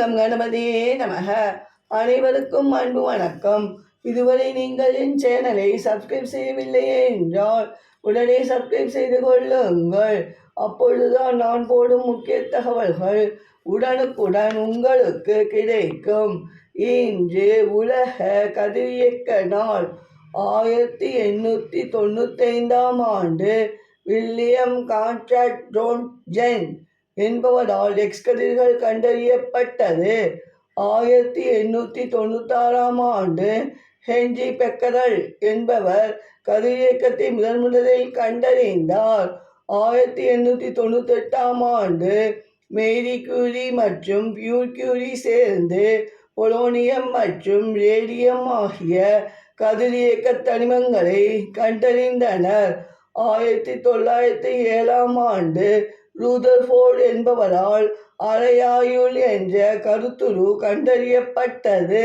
Come கணபதியே நமக. அனைவருக்கும் அன்பு வணக்கம். இதுவரை நீங்கள் என் சேனலை சப்ஸ்கிரைப் செய்யவில்லையே என்றால் உடனே சப்ஸ்கிரைப் செய்து கொள்ளுங்கள். அப்பொழுதுதான் நான் போடும் முக்கிய தகவல்கள் உடனுக்குடன் உங்களுக்கு கிடைக்கும். இன்று உலக கதிரியக்க நாள். ஆயிரத்தி எண்ணூற்றி தொண்ணூத்தைந்தாம் ஆண்டு வில்லியம் கான்ட்ராக்ட் ஜோன் ஜென் என்பவரால் எக்ஸ்கதிர்கள் கண்டறியப்பட்டது. ஆயிரத்தி எண்ணூற்றி தொண்ணூத்தாறாம் ஆண்டு ஹென்றி பெக்கரல் என்பவர் கதிரியக்கத்தை முதன் முதலில் கண்டறிந்தார். ஆயிரத்தி எண்ணூற்றி தொண்ணூத்தெட்டாம் ஆண்டு மேரி கியூரி மற்றும் பியூர் கியூரி சேர்ந்து பொலோனியம் மற்றும் ரேடியம் ஆகிய கதிரியக்க தனிமங்களை கண்டறிந்தனர். ஆயிரத்தி தொள்ளாயிரத்தி ஏழாம் ஆண்டு ரூதர்ஃபோர்டு என்பவரால் அரையாயுள் என்ற கருத்துரு கண்டறியப்பட்டது.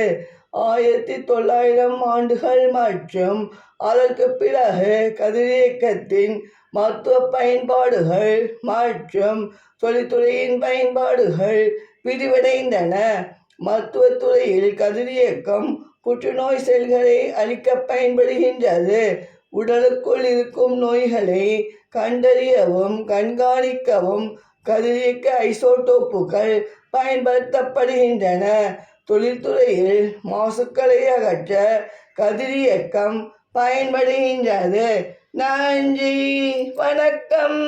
ஆயிரத்தி தொள்ளாயிரம் ஆண்டுகள் மற்றும் அதற்கு பிறகு கதிரியக்கத்தின் மருத்துவ பயன்பாடுகள் மற்றும் தொழில்துறையின் பயன்பாடுகள் விரிவடைந்தன. மருத்துவத்துறையில் கதிரியக்கம் புற்றுநோய் செல்களை அழிக்க பயன்படுகின்றது. உடலுக்குள் இருக்கும் நோய்களை கண்டறியவும் கண்காணிக்கவும் கதிரியக்க ஐசோடோப்புகள் பயன்படுத்தப்படுகின்றன. தொழில்துறையில் மாசுக்களை அகற்ற கதிரியக்கம் பயன்படுகின்றது. நன்றி வணக்கம்.